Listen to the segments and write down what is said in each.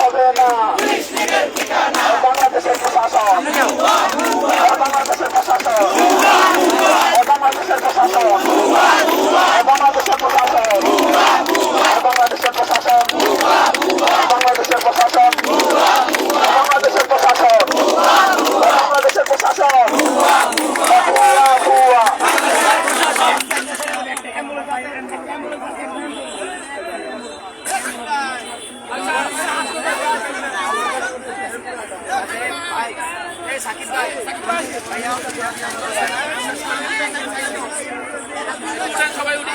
হবে না বাংলাদেশের প্রশাসন বাংলাদেশের প্রশাসন বাংলাদেশের প্রশাসন বাংলাদেশের প্রশাসন। বাংলাদেশের প্রশাসন। বাংলাদেশের প্রশাসন। সবাই উঠে।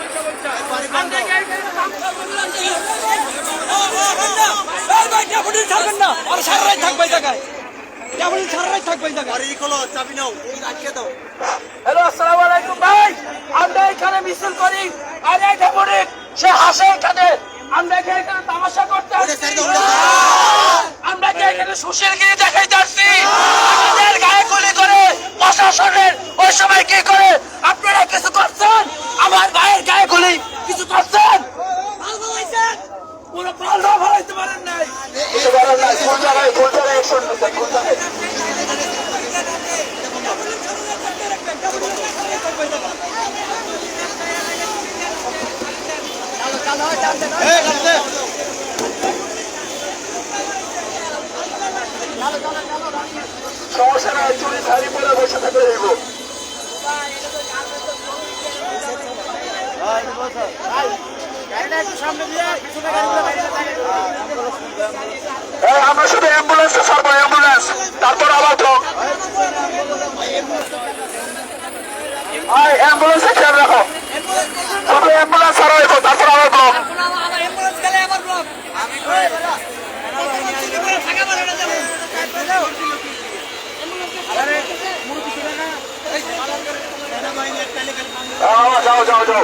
ছাড়বেন না আর সারা রাত থাকবে জায়গায় কেবল সারা রাত থাকবে জায়গায় হ্যালো আসসালামু আলাইকুম ভাই আমরা এখানে মিছিল করি। আর এই সে হাসে এখানে আমরা কি এখানে তামাশা করতে আসছি আমরা কি এখানে সুশীলগিরি দেখাইতে আসছি আমাদের গায়ে গুলি করে প্রশাসনের ওই সময় কি করে আপনারা কিছু করছেন আমার ভাইয়ের গায়ে গুলি কিছু করছেন পুরো পাল্টা ভালাইতে পারেন নাই কিছু করার নাই কোন জায়গায় কোন জায়গায় অ্যাকশন নিতে কোন জায়গায় সমস্যা নাই চুরি শাড়ি পরে বসে থাকলে দেবো এই, আমরা শুধু অ্যাম্বুলেন্স ছাড়বো অ্যাম্বুলেন্স তারপর আবার ব্লক অ্যাম্বুলেন্সে খেয়াল রাখো শুধু অ্যাম্বুলেন্স ছাড়া হইব তারপর আবার ব্লক। যাও যাও যাও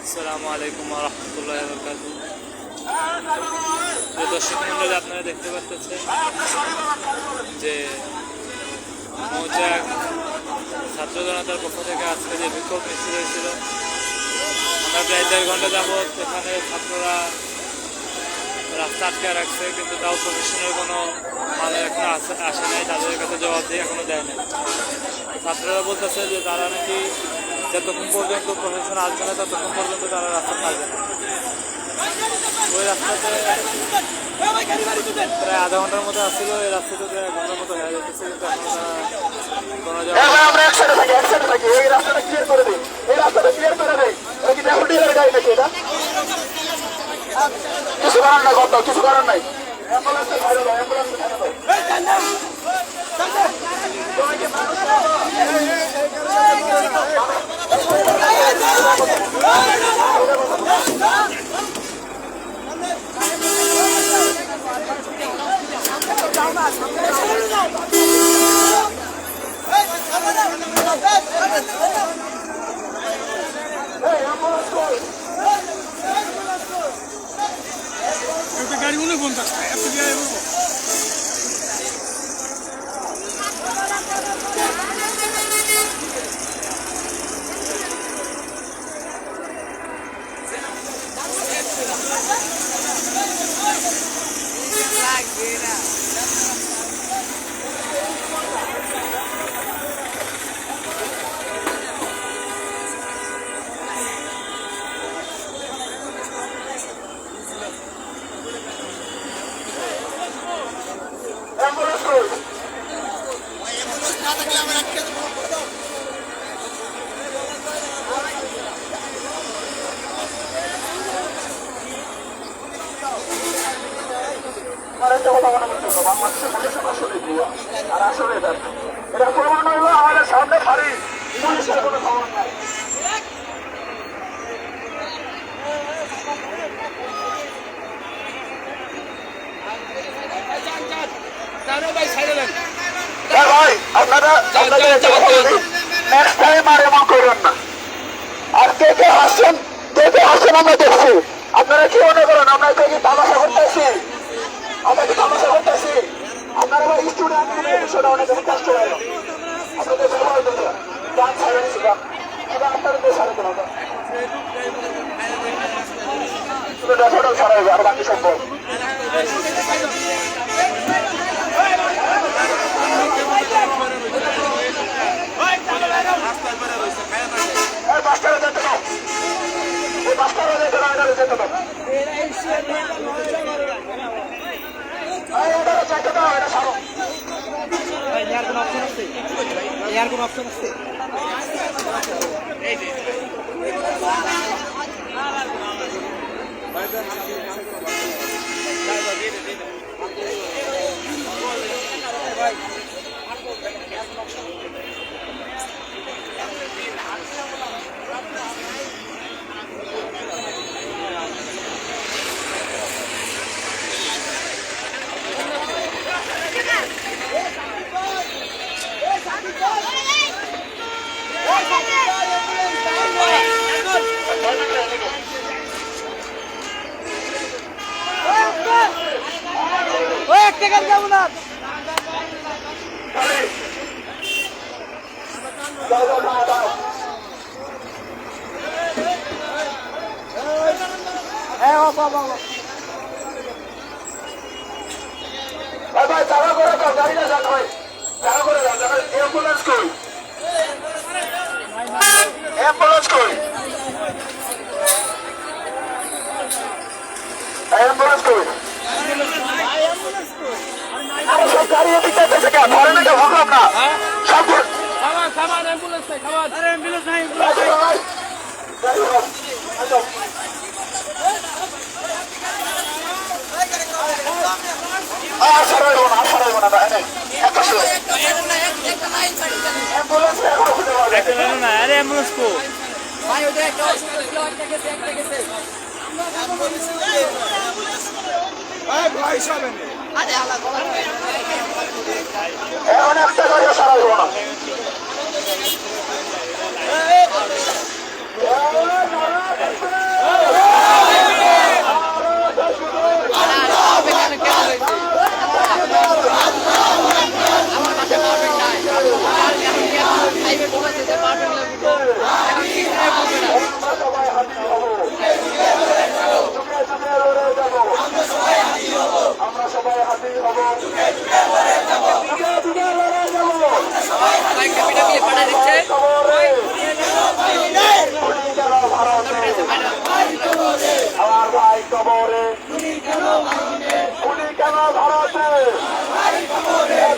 আসসালামু আলাইকুম রহমতুল্লাহ বরকাত দর্শক মন্ডলী আপনারা দেখতে পাচ্ছেন যে মৌচাক ছাত্র জনতার পক্ষ থেকে আজকে যে বিক্ষোভ মিছিল হয়েছিল, আমরা প্রায় দেড় ঘণ্টা যাবৎ এখানে ছাত্ররা রাস্তা আটকে রাখছে, কিন্তু তাও কমিশনের কোনো মালের এখনও আসে নাই, তাদের কাছে জবাব দিয়ে এখনও দেয় নাই। ছাত্ররা বলতেছে যে তারা নাকি যতক্ষণ পর্যন্ত প্রশাসন আসবে না, ততক্ষণ পর্যন্ত তারা রাস্তা পাবে না। ওই রাস্তাতে প্রায় আধা ঘণ্টার মতো আসছিল এই রাস্তাতে প্রায় এক ঘণ্টার মতো হয়ে যেতেছে কিন্তু কোনো আমরা একসাথে থাকি একসাথে থাকি এই রাস্তাটা ক্লিয়ার করে দিই এই রাস্তাটা ক্লিয়ার করে দিই এটা কি ডেপুটি গাড়ি নাকি এটা কিছু করার নাই কত কিছু করার নাই অ্যাম্বুলেন্সে ছাড়ে দাও অ্যাম্বুলেন্সে ছাড়ে দাও গাড়ি মনে বন্ধ এত গাড়ি বলব অ্যাম্বুলেন্স কই আমার একটা কথা মনে করতেছো, বাংলাদেশের পুলিশের আসলে ভুয়া। আর আসলে এটা এটা প্রমাণ হইল আমাদের সামনে ফাঁড়ি পুলিশের কোনো খবর নাই তারও ভাই সাইডে দেন ভাই আপনারা আপনাদের একটা কথা বলি নেক্সট টাইম আর এমন করবেন না। আর কে কে হাসছেন কে কে হাসছেন আমরা দেখছি। আপনারা কি মনে করেন আমরা কে কি তামাশা করতেছি? আমরা কি তামাশা করতেছি? আপনারা ভাই স্টুডেন্ট অনেক কষ্ট হয়। আপনাদের ব্যবহার দেখে গান ছাড়ে দিচ্ছি গান আপনাদের আর বাকি সম্ভব এই এই এই ইয়ার কোনো অপশন আছে ইয়ার কোনো অপশন দাও দাও দাও দাও ভাই চালা করে দাও গাড়িটা যান ভাই চালা করে চালা অ্যাম্বুলেন্স কই অ্যাম্বুলেন্স কই অ্যাম্বুলেন্স কই সব গাড়ি এদিকে আসতেছে কেন ধরেন এটা ভাবলাম না সব খাবার খাবার অ্যাম্বুলেন্স নাই খাবার আরে অ্যাম্বুলেন্স নাই গাড়ি ভাই আশা রাখব না আশা রাখব না অ্যাম্বুলেন্স কো ভাই ওদের একটা একটা গেছে একটা গেছে ভাই সাহেব আরে আলা গলা এখন একটা করে সারা না Oh, my God.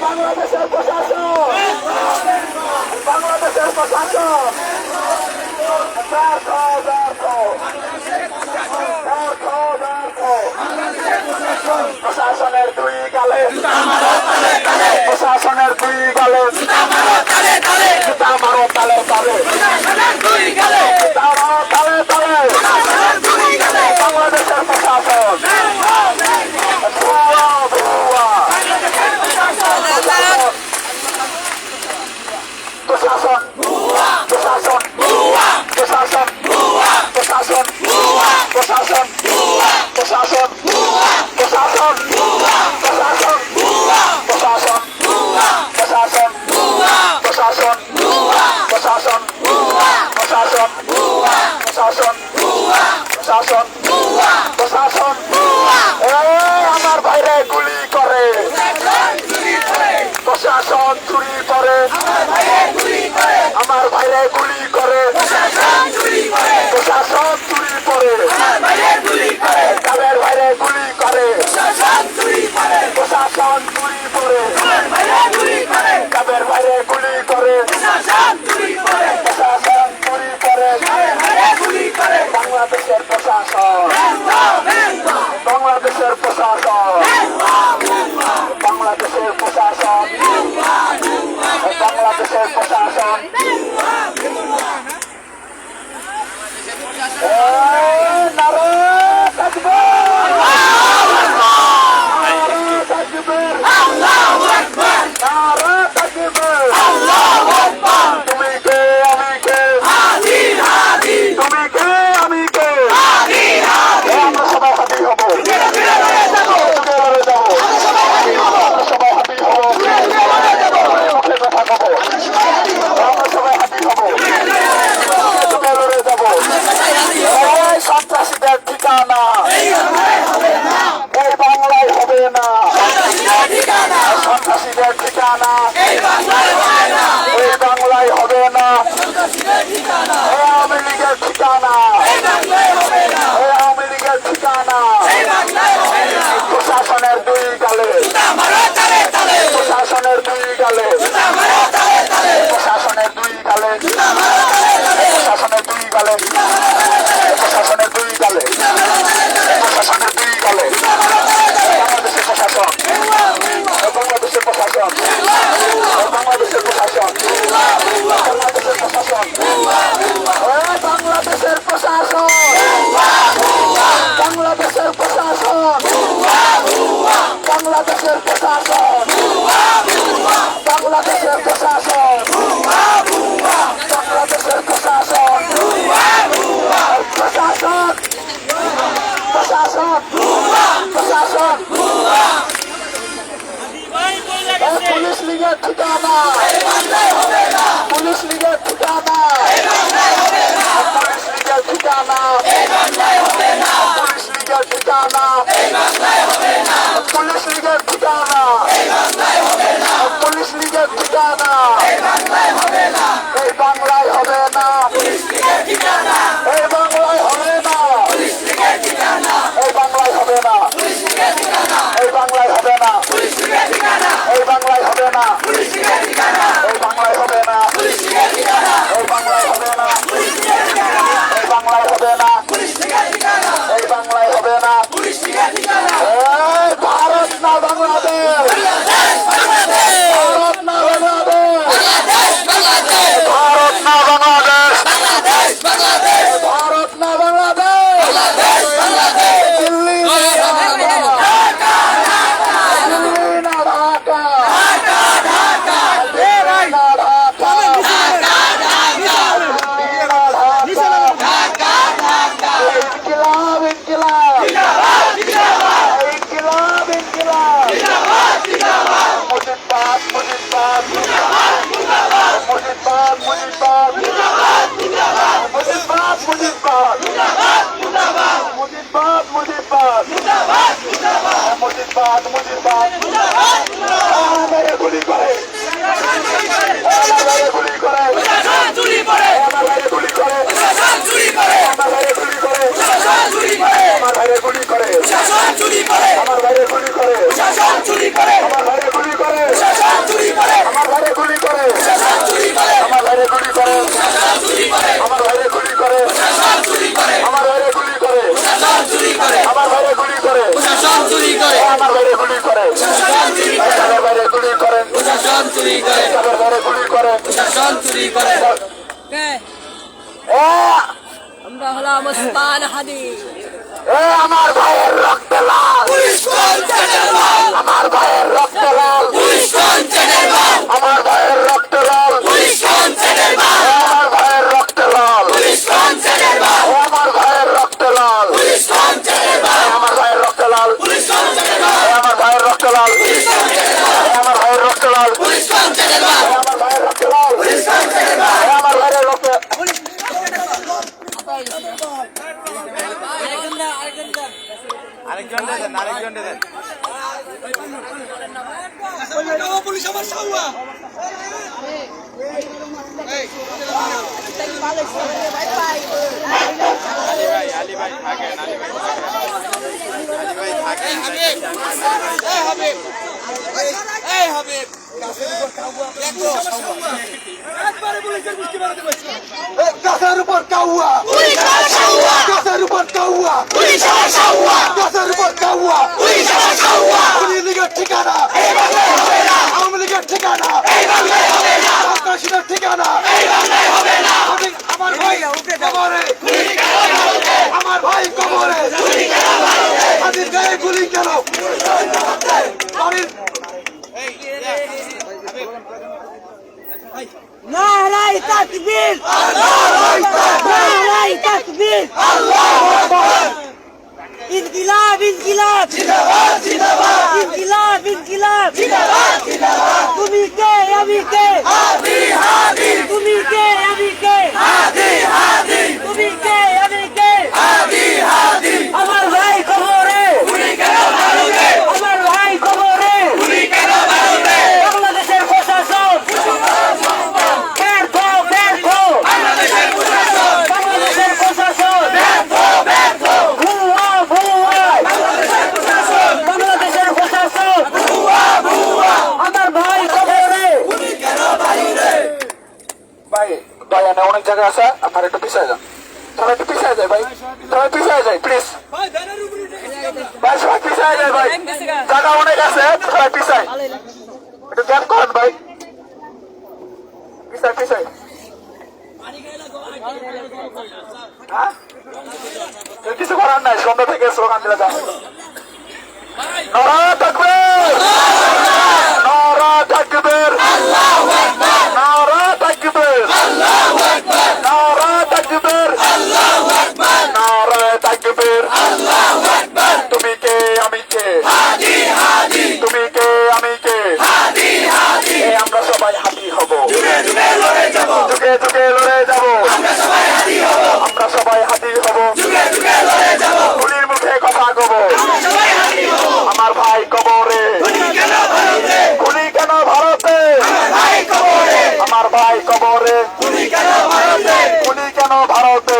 বাংলাদেশের প্রশাসন বাংলাদেশের প্রশাসন ব্যর্থ ব্যর্থ প্রশাসনের দুই গালে। প্রশাসনের দুই গালে। মারো তালে। তালে তালে। তালে। গুলি করে। প্রশাসন গুলি করে। প্রশাসন গুলি করে। গুলি করে। তাদের বাইরে গুলি করে। প্রশাসন গুলি করে। প্রশাসন গুলি করে। তাদের বাইরে গুলি করে। প্রশাসন গুলি মুজিবাদ মুজিবাদ আমাদের গুলি করে আমাদের গুলি করে চুরি করে ভাইরে গুলি করে চুরি করে ভাইরে গুলি করে চুরি করে ভাইরে গুলি করে চুরি করে ভাইরে গুলি করে চুরি করে আমার গুলি করে চুরি করে আমার গুলি করে চুরি করে আমার গুলি করে চুরি করে আমার গুলি করে চুরি করে আমরা হলাম ওসমান হাদি। এ আমার ভাইয়ের রক্ত লাল। আমার ভাইয়ের রক্ত ما شوه গাছের উপর কাউয়া গাছের উপর কাউয়া গাছের উপর কাউয়া ঠিকানা ঠিকানা সন্ত্রাসীদের ঠিকানা। আমার ভাই কবরে। আমার ভাই কবরে। হাতির গায়ে গুলি কেন? নারাই তাকবীর। নারাই তাকবীর। আল্লাহু আকবার। ইনকিলাব ইনকিলাব। জিন্দাবাদ জিন্দাবাদ। ইনকিলাব ইনকিলাব। জিন্দাবাদ। তুমি কে? আমি কে? তুমি কে? আমি কে? তুমি কে? আমি কে? আমার ভাই কবরে আমার ভাই কবরে বাংলাদেশের প্রশাসন ব্যর্থ ব্যর্থ বাংলাদেশের প্রশাসন ভুয়া ভুয়া বাংলাদেশের প্রশাসন আমার ভাই কবরে ভাই ভাই এনে অনেক জায়গা আছে, আপনার একটু পিছিয়ে যান। সবাই একটু পিছিয়ে যায় ভাই। সবাই পিছিয়ে যায় প্লিজ ভাই, সবাই পিছিয়ে যায় ভাই। জায়গা অনেক আছে, সবাই পিছায়। একটু গ্যাপ করেন ভাই। পিছায় পিছায়। হ্যাঁ? কিছু করার নাই, সন্ধ্যা থেকে স্লোগান দিলে যাও নরা থাকবের নরা থাকবের নরা হাজি হাজি তুমি কে আমি কে? হাজি হাজি আমরা সবাই হাজি হব। যুগে যুগে লড়ে যাব। লড়ে যাব। আমরা সবাই হাজি হব। আমরা সবাই হাজি হব। লড়ে যাব। গুলির মুখে কথা কব। আমরা সবাই হাজি হব। আমার ভাই কবরে। গুলি কেন ভারতে? গুলি কেন ভারতে? আমার ভাই কবরে। আমার ভাই কবরে। গুলি কেন ভারতে? গুলি কেন ভারতে?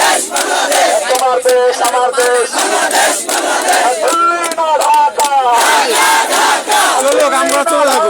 দেশ তোমার দেশ আমার দেশ আমরা চলে যাব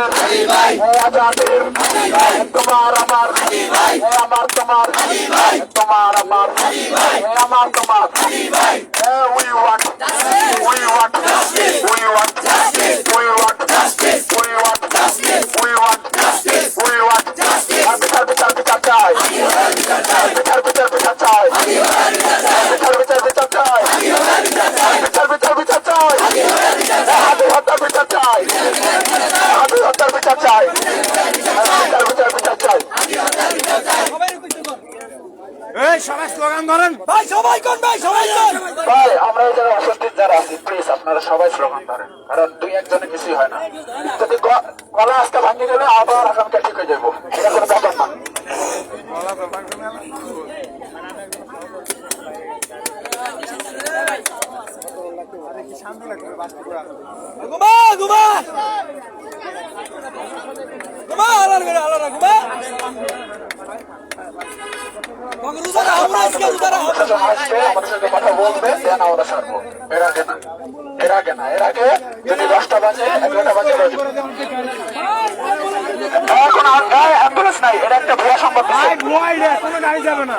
আজাদের হাদি ভাই তোমার আমার হাদি ভাই আমার তোমার হাদি ভাই তোমার আমার হাদি ভাই আমার তোমার হাদি ভাই we want we want justice. we want justice we want justice we want justice we want justice we want justice বিচার বিচার বিচার চাই বিচার বিচার বিচার চাই বিচার বিচার বিচার চাই বিচার বিচার বিচার চাই হাতে হত্যার বিচার চাই হাতে হত্যার বিচার চাই বিচার বিচার বিচার চাই ভাই সবাই কোন ভাই সবাই কোন? ভাই আমরা এই অসন্তুষ্ট যারা আছি প্লিজ আপনারা সবাই স্লোগান ধরেন। কারণ দুই একজনে কিছুই হয় না। যদি গলা আজকে ভাঙে গেলে আবার আগামীটা ঠিক হয়ে যাব। এটা কোনো ব্যাপার না। ঘুমা ঘুমা ঘুমা। কথা বলবে দেন আমরা সারবো এর আগে না এর আগে না এর আগে যদি দশটা বাজে এগারোটা বাজে এখন অ্যাম্বুলেন্স নাই এটা একটা ভুয়া সংবাদ কোনো গাড়ি যাবে না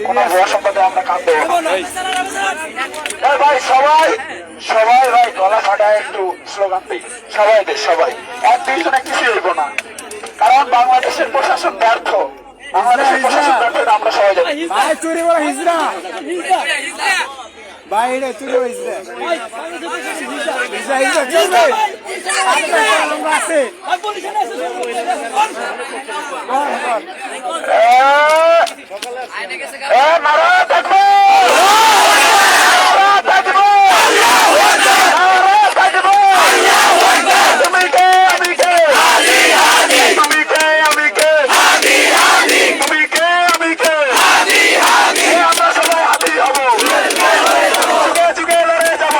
কোনো ভুয়া সংবাদে আমরা কান দেবো ভাই সবাই সবাই ভাই গলা ফাটায় একটু স্লোগান দিই সবাই দে সবাই এক দুইজনে কিছু হইব না কারণ বাংলাদেশের প্রশাসন ব্যর্থ। বাংলাদেশের প্রশাসন ব্যর্থ আমরা সবাই জানি। চুরি বড় হিজরা। এটা চুরি নারা থাকব নারা থাকব নারা থাকব তুমি কে আমি কে তুমি কে আমি কে তুমি কে আমি কে এ, আমরা সবাই হাতি হব যুগে যুগে লড়ে যাব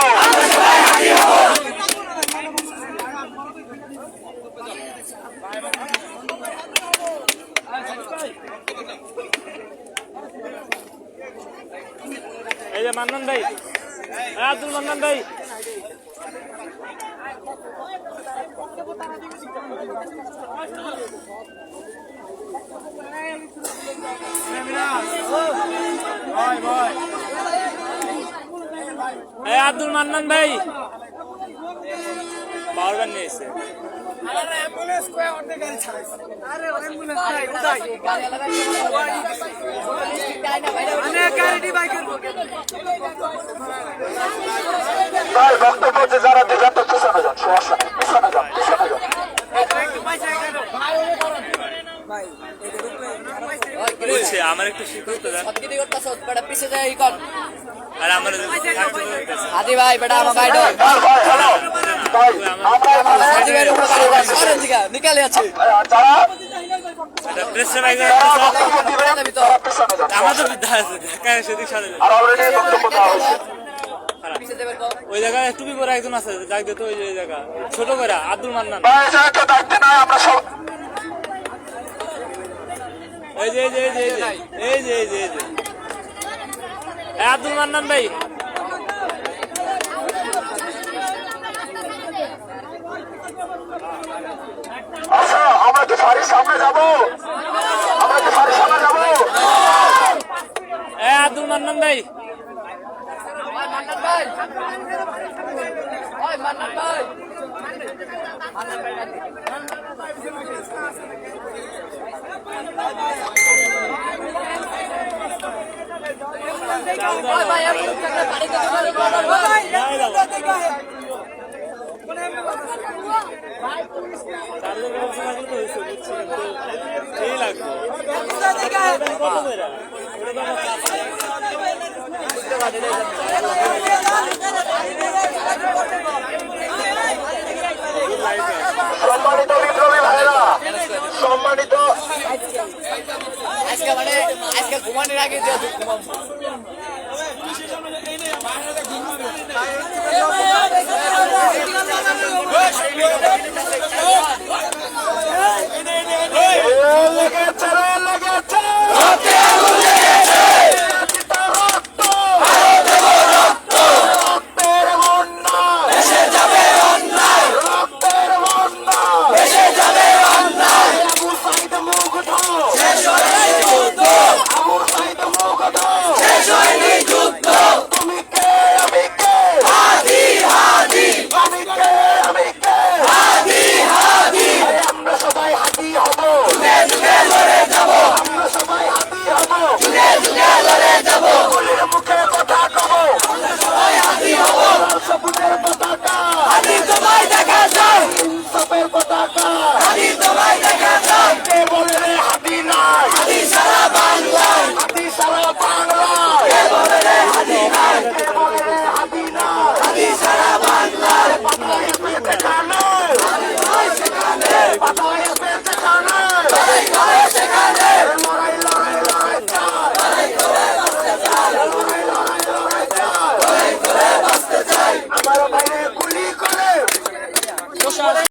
এই যে মান্নান ভাই এই আব্দুল মান্নান ভাই এই আব্দুল মান্নান ভাই। পাওয়ার নিয়ে এসে ভাই বক্তব্য যে যারা তো পিছনে যান পিছনে যান পিছনে যান। বলছি আমার একটু শিক্ষক দেন সবকিছু করতেছ বেটা পিছে ই কর। আর আমার। হাদি ভাই বেটা আমার ভাই ডর ভাই উপরে দিকা নিকালে আছে। যারা আমাদের বিদ্যা আছে। ঢাকা সেদিক সাথে আর অলরেডি বক্তব্য দেওয়া হয়েছে। ওই জায়গায় টুপি পরে একজন আছে যাক তো ওই যে ওই জায়গা। ছোট করে আব্দুল মান্নান। আমরা সব এই যে এই যে এই যে এই যে এই যে এই যে আব্দুল মান্নান ভাই। আচ্ছা আমরা কি ফাঁড়ির সামনে যাব। আমরা কি ফাঁড়ির সামনে যাব। এই আব্দুল মান্নান ভাই ভাই মান্নান ভাই ভাই মান্নান ভাই ভাই ভাই। লাগবে। সম্মানিত বিপ্লবী ভাইরা সম্মানিত আজকে মানে আজকে ঘুমানোর আগে লাগে।